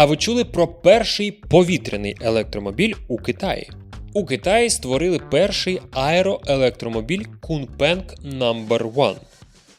А ви чули про перший повітряний електромобіль у Китаї? У Китаї створили перший аероелектромобіль Kunpeng No. 1.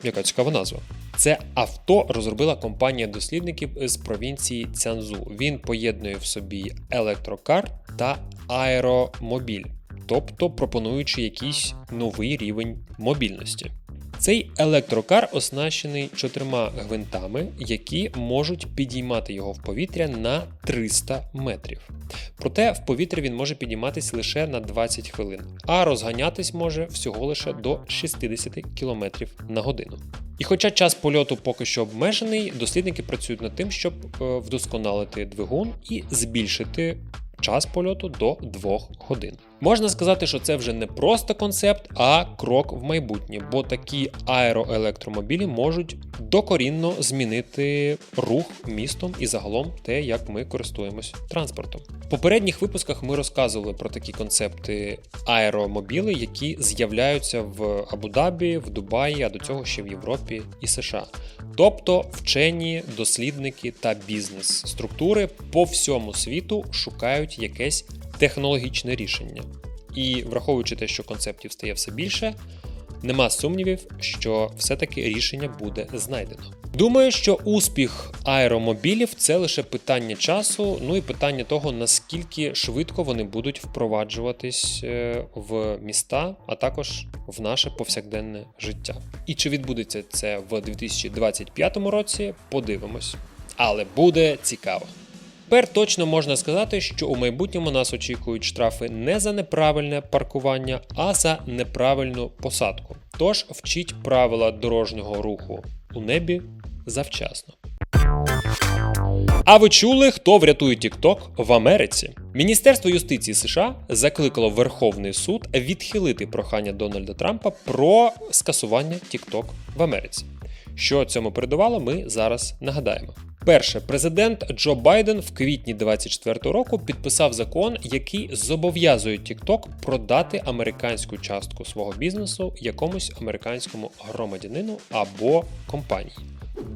Яка цікава назва. Це авто розробила компанія дослідників з провінції Цянзу. Він поєднує в собі електрокар та аеромобіль, тобто пропонуючи якийсь новий рівень мобільності. Цей електрокар оснащений чотирма гвинтами, які можуть підіймати його в повітря на 300 метрів. Проте в повітря він може підійматись лише на 20 хвилин, а розганятись може всього лише до 60 км на годину. І хоча час польоту поки що обмежений, дослідники працюють над тим, щоб е, вдосконалити двигун і збільшити час польоту до 2 годин. Можна сказати, що це вже не просто концепт, а крок в майбутнє, бо такі аероелектромобілі можуть докорінно змінити рух містом і загалом те, як ми користуємось транспортом. В попередніх випусках ми розказували про такі концепти аеромобіли, які з'являються в Абу-Дабі, в Дубаї, а до цього ще в Європі і США. Тобто вчені, дослідники та бізнес-структури по всьому світу шукають якесь технологічне рішення. І враховуючи те, що концептів стає все більше, нема сумнівів, що все-таки рішення буде знайдено. Думаю, що успіх аеромобілів це лише питання часу, ну і питання того, наскільки швидко вони будуть впроваджуватись е, в міста, а також в наше повсякденне життя. І чи відбудеться це в 2025 році, подивимось. Але буде цікаво. Тепер точно можна сказати, що у майбутньому нас очікують штрафи не за неправильне паркування, а за неправильну посадку. Тож вчіть правила дорожнього руху у небі завчасно. А ви чули, хто врятує TikTok в Америці? Міністерство юстиції США закликало Верховний суд відхилити прохання Дональда Трампа про скасування TikTok в Америці. Що цьому передувало, ми зараз нагадаємо. Перше, президент Джо Байден в квітні 2024 року підписав закон, який зобов'язує TikTok продати американську частку свого бізнесу якомусь американському громадянину або компанії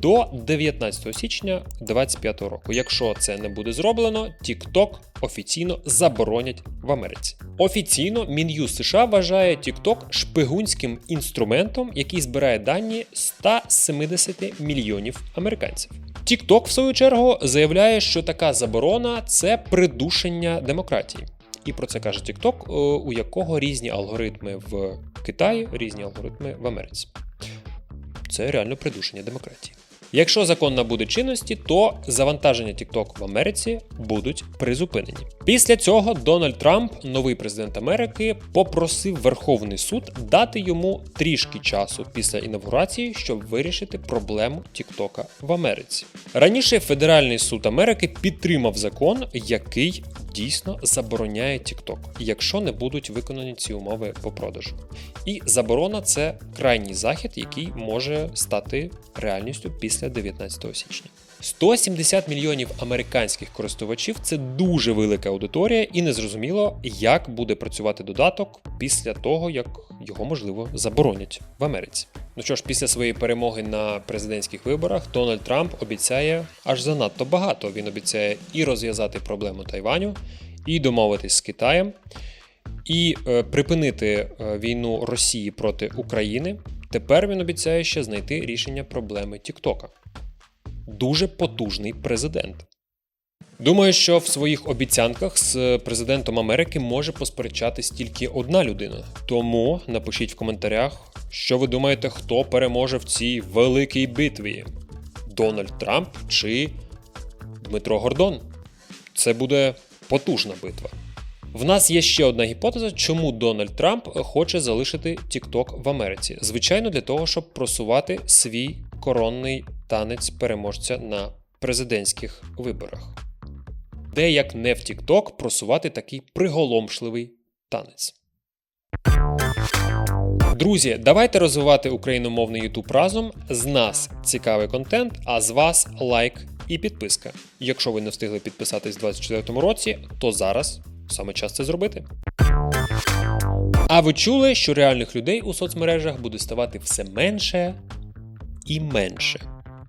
до 19 січня 2025 року. Якщо це не буде зроблено, TikTok офіційно заборонять в Америці. Офіційно Мін'юз США вважає TikTok шпигунським інструментом, який збирає дані 170 мільйонів американців. TikTok, в свою чергу, заявляє, що така заборона це придушення демократії. І про це каже TikTok, у якого різні алгоритми в Китаї, різні алгоритми в Америці. Це реально придушення демократії. Якщо закон набуде чинності, то завантаження TikTok в Америці будуть призупинені. Після цього Дональд Трамп, новий президент Америки, попросив Верховний суд дати йому трішки часу після інавгурації, щоб вирішити проблему TikTok в Америці. Раніше Федеральний суд Америки підтримав закон, який дійсно забороняє TikTok, якщо не будуть виконані ці умови по продажу. І заборона це крайній захід, який може стати реальністю після 19 січня. 170 мільйонів американських користувачів це дуже велика аудиторія, і незрозуміло, як буде працювати додаток після того, як його можливо заборонять в Америці. Ну що ж, після своєї перемоги на президентських виборах Дональд Трамп обіцяє аж занадто багато. Він обіцяє і розв'язати проблему Тайваню, і домовитись з Китаєм, і е, припинити е, війну Росії проти України. Тепер він обіцяє ще знайти рішення проблеми Тіктока. Дуже потужний президент. Думаю, що в своїх обіцянках з президентом Америки може посперечатись тільки одна людина. Тому напишіть в коментарях, що ви думаєте, хто переможе в цій великій битві: Дональд Трамп чи Дмитро Гордон. Це буде потужна битва. В нас є ще одна гіпотеза, чому Дональд Трамп хоче залишити TikTok в Америці. Звичайно, для того, щоб просувати свій коронний танець переможця на президентських виборах. Де як не в TikTok просувати такий приголомшливий танець. Друзі, давайте розвивати україномовний YouTube разом. З нас цікавий контент, а з вас лайк і підписка. Якщо ви не встигли підписатись у 2024 році, то зараз саме час це зробити. А ви чули, що реальних людей у соцмережах буде ставати все менше і менше.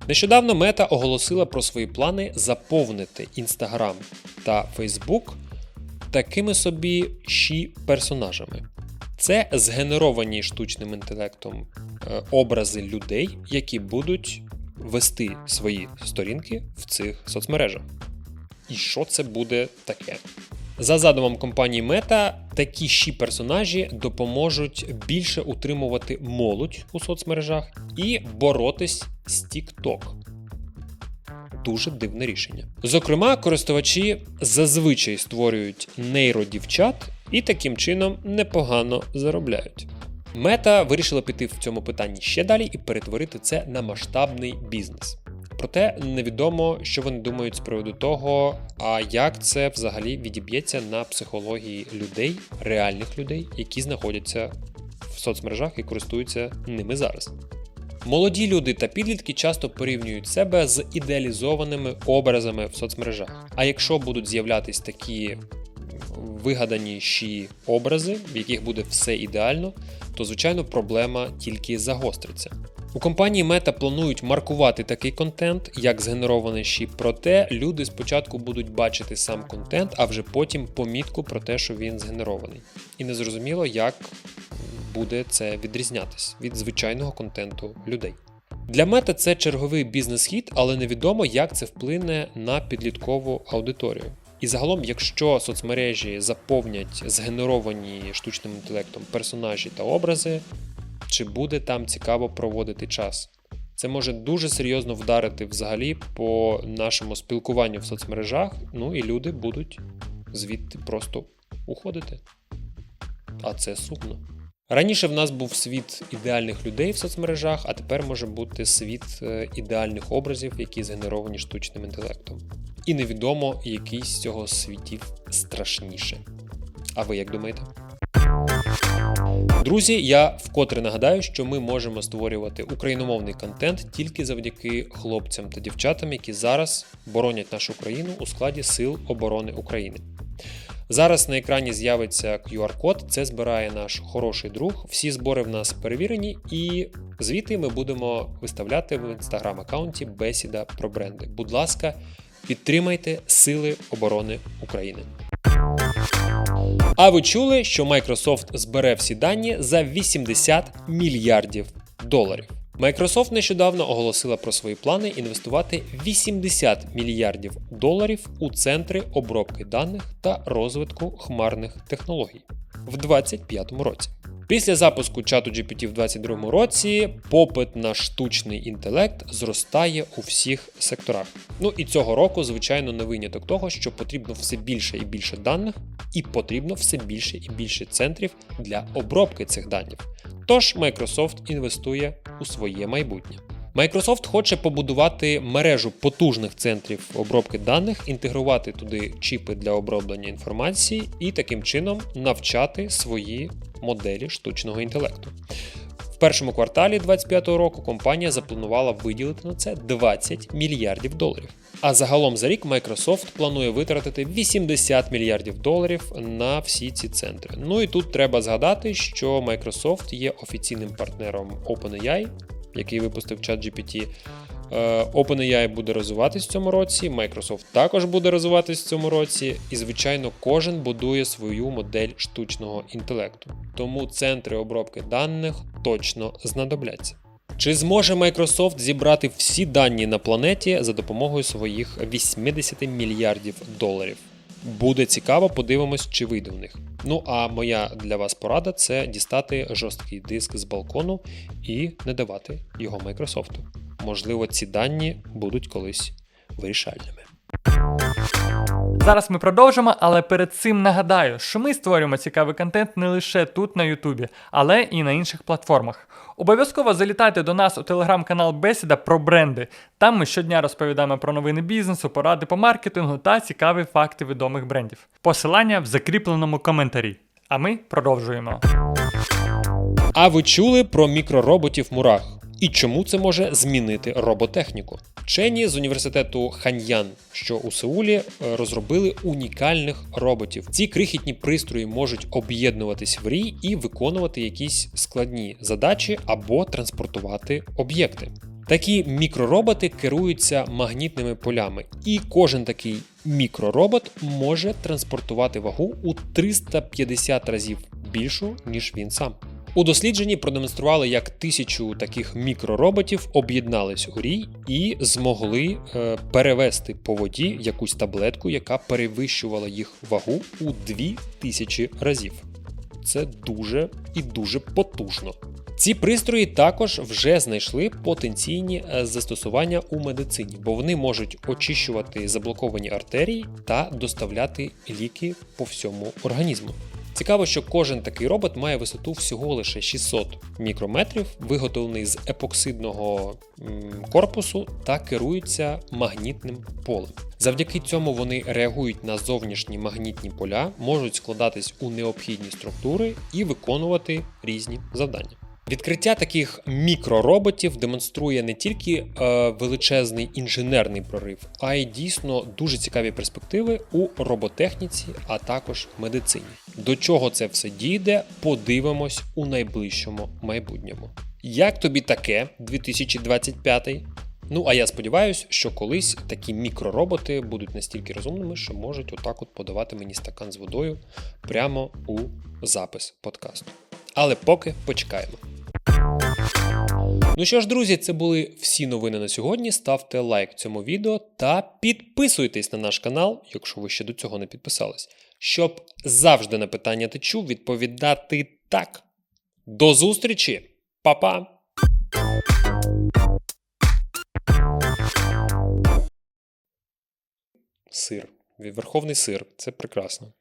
Нещодавно Мета оголосила про свої плани заповнити Instagram та Facebook такими собі щі персонажами. Це згенеровані штучним інтелектом е, образи людей, які будуть вести свої сторінки в цих соцмережах. І що це буде таке? За задумом компанії Meta, такі щі персонажі допоможуть більше утримувати молодь у соцмережах і боротись з TikTok. Дуже дивне рішення. Зокрема, користувачі зазвичай створюють нейродівчат і таким чином непогано заробляють. Мета вирішила піти в цьому питанні ще далі і перетворити це на масштабний бізнес. Проте невідомо, що вони думають з приводу того, а як це взагалі відіб'ється на психології людей, реальних людей, які знаходяться в соцмережах і користуються ними зараз. Молоді люди та підлітки часто порівнюють себе з ідеалізованими образами в соцмережах. А якщо будуть з'являтись такі вигаданіші образи, в яких буде все ідеально, то звичайно проблема тільки загостриться. У компанії Meta планують маркувати такий контент, як згенерований щіп, проте люди спочатку будуть бачити сам контент, а вже потім помітку про те, що він згенерований. І незрозуміло, як буде це відрізнятись від звичайного контенту людей. Для мета це черговий бізнес-хід, але невідомо, як це вплине на підліткову аудиторію. І загалом, якщо соцмережі заповнять згенеровані штучним інтелектом персонажі та образи, чи буде там цікаво проводити час? Це може дуже серйозно вдарити взагалі по нашому спілкуванню в соцмережах, ну і люди будуть звідти просто уходити. А це сумно. Раніше в нас був світ ідеальних людей в соцмережах, а тепер може бути світ е, ідеальних образів, які згенеровані штучним інтелектом. І невідомо, який з цього світів страшніше. А ви як думаєте? Друзі, я вкотре нагадаю, що ми можемо створювати україномовний контент тільки завдяки хлопцям та дівчатам, які зараз боронять нашу країну у складі Сил оборони України. Зараз на екрані з'явиться QR-код, це збирає наш хороший друг. Всі збори в нас перевірені, і звідти ми будемо виставляти в інстаграм-аккаунті бесіда про бренди. Будь ласка, підтримайте Сили оборони України. А ви чули, що Microsoft збере всі дані за 80 мільярдів доларів? Microsoft нещодавно оголосила про свої плани інвестувати 80 мільярдів доларів у центри обробки даних та розвитку хмарних технологій в 2025 році. Після запуску чату GPT в 2022 році попит на штучний інтелект зростає у всіх секторах. Ну і цього року, звичайно, не виняток того, що потрібно все більше і більше даних, і потрібно все більше і більше центрів для обробки цих даних. Тож Microsoft інвестує у своє майбутнє. Microsoft хоче побудувати мережу потужних центрів обробки даних, інтегрувати туди чіпи для оброблення інформації і таким чином навчати свої моделі штучного інтелекту. В першому кварталі 2025 року компанія запланувала виділити на це 20 мільярдів доларів. А загалом за рік Microsoft планує витратити 80 мільярдів доларів на всі ці центри. Ну і тут треба згадати, що Microsoft є офіційним партнером OpenAI, який випустив ChatGPT. Е, OpenAI буде розвиватись в цьому році, Microsoft також буде розвиватись в цьому році, і, звичайно, кожен будує свою модель штучного інтелекту. Тому центри обробки даних точно знадобляться. Чи зможе Microsoft зібрати всі дані на планеті за допомогою своїх 80 мільярдів доларів? Буде цікаво, подивимось, чи вийде в них. Ну а моя для вас порада це дістати жорсткий диск з балкону і не давати його Microsoft. Можливо, ці дані будуть колись вирішальними. Зараз ми продовжимо, але перед цим нагадаю, що ми створюємо цікавий контент не лише тут на Ютубі, але і на інших платформах. Обов'язково залітайте до нас у телеграм-канал Бесіда про бренди. Там ми щодня розповідаємо про новини бізнесу, поради по маркетингу та цікаві факти відомих брендів. Посилання в закріпленому коментарі. А ми продовжуємо. А ви чули про мікророботів Мурах? І чому це може змінити роботехніку? Вчені з університету Ханьян, що у Сеулі, е, розробили унікальних роботів. Ці крихітні пристрої можуть об'єднуватись в рій і виконувати якісь складні задачі або транспортувати об'єкти. Такі мікророботи керуються магнітними полями, і кожен такий мікроробот може транспортувати вагу у 350 разів більшу, ніж він сам. У дослідженні продемонстрували, як тисячу таких мікророботів об'єднались у рій і змогли е, перевести по воді якусь таблетку, яка перевищувала їх вагу у 2000 разів. Це дуже і дуже потужно. Ці пристрої також вже знайшли потенційні е, застосування у медицині, бо вони можуть очищувати заблоковані артерії та доставляти ліки по всьому організму. Цікаво, що кожен такий робот має висоту всього лише 600 мікрометрів, виготовлений з епоксидного корпусу та керується магнітним полем. Завдяки цьому вони реагують на зовнішні магнітні поля, можуть складатись у необхідні структури і виконувати різні завдання. Відкриття таких мікророботів демонструє не тільки е, величезний інженерний прорив, а й дійсно дуже цікаві перспективи у роботехніці, а також медицині. До чого це все дійде, подивимось у найближчому майбутньому. Як тобі таке 2025? Ну а я сподіваюся, що колись такі мікророботи будуть настільки розумними, що можуть отак от подавати мені стакан з водою прямо у запис подкасту. Але поки почекаємо. Ну що ж, друзі, це були всі новини на сьогодні. Ставте лайк цьому відео та підписуйтесь на наш канал, якщо ви ще до цього не підписались, щоб завжди на питання течу відповідати так. До зустрічі, Па-па! Сир. Верховний сир. Це прекрасно.